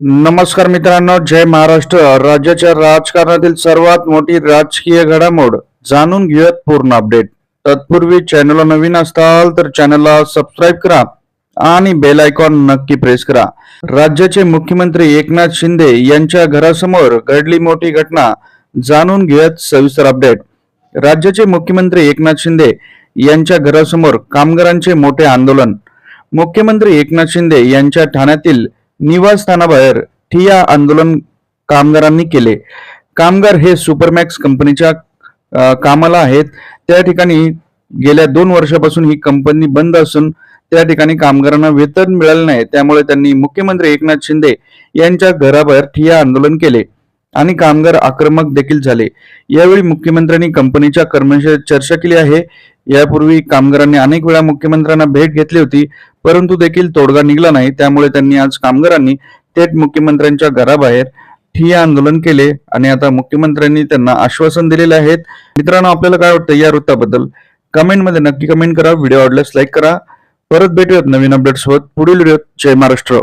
नमस्कार मित्रांनो जय महाराष्ट्र. राज्याच्या राजकारणातील सर्वात मोठी राजकीय घडामोड जाणून घेऊयात पूर्ण अपडेट. तत्पूर्वी चॅनलला नवीन असाल तर चॅनलला सबस्क्राईब करा आणि बेल आयकॉन नक्की प्रेस करा. राज्याचे मुख्यमंत्री एकनाथ शिंदे यांच्या घरासमोर घडली मोठी घटना जाणून घेऊयात सविस्तर अपडेट राज्याचे मुख्यमंत्री एकनाथ शिंदे यांच्या घरासमोर कामगारांचे मोठे आंदोलन. मुख्यमंत्री एकनाथ शिंदे यांच्या ठाण्यातील निवासस्थानाबाहेर ठिया आंदोलन कामगारांनी केले. कामगार हे सुपरमॅक्स कंपनीच्या कामाला आहेत. त्या ठिकाणी गेल्या दोन वर्षापासून ही कंपनी बंद असून त्या ठिकाणी कामगारांना वेतन मिळालं नाही. त्यामुळे त्यांनी मुख्यमंत्री एकनाथ शिंदे यांच्या घराबाहेर ठिया आंदोलन केले आणि कामगार आक्रमक देखील झाले. यावेळी मुख्यमंत्र्यांनी कंपनीच्या कर्मचाऱ्यांशी चर्चा केली आहे. यापूर्वी कामगारांनी अनेक वेळा मुख्यमंत्र्यांना भेट घेतली होती परंतु देखील तोडगा निघाला नाही. त्यामुळे त्यांनी आज कामगारांनी थेट मुख्यमंत्र्यांच्या घराबाहेर ठिय्या आंदोलन केले आणि आता मुख्यमंत्र्यांनी त्यांना आश्वासन दिलेले आहेत. मित्रांनो आपल्याला काय वाटतं या वृत्ताबद्दल? कमेंटमध्ये नक्की कमेंट करा. व्हिडिओ आवडल्यास लाईक करा. परत भेटूयात नवीन अपडेट्सोबत पुढील व्हिडिओ जय महाराष्ट्र.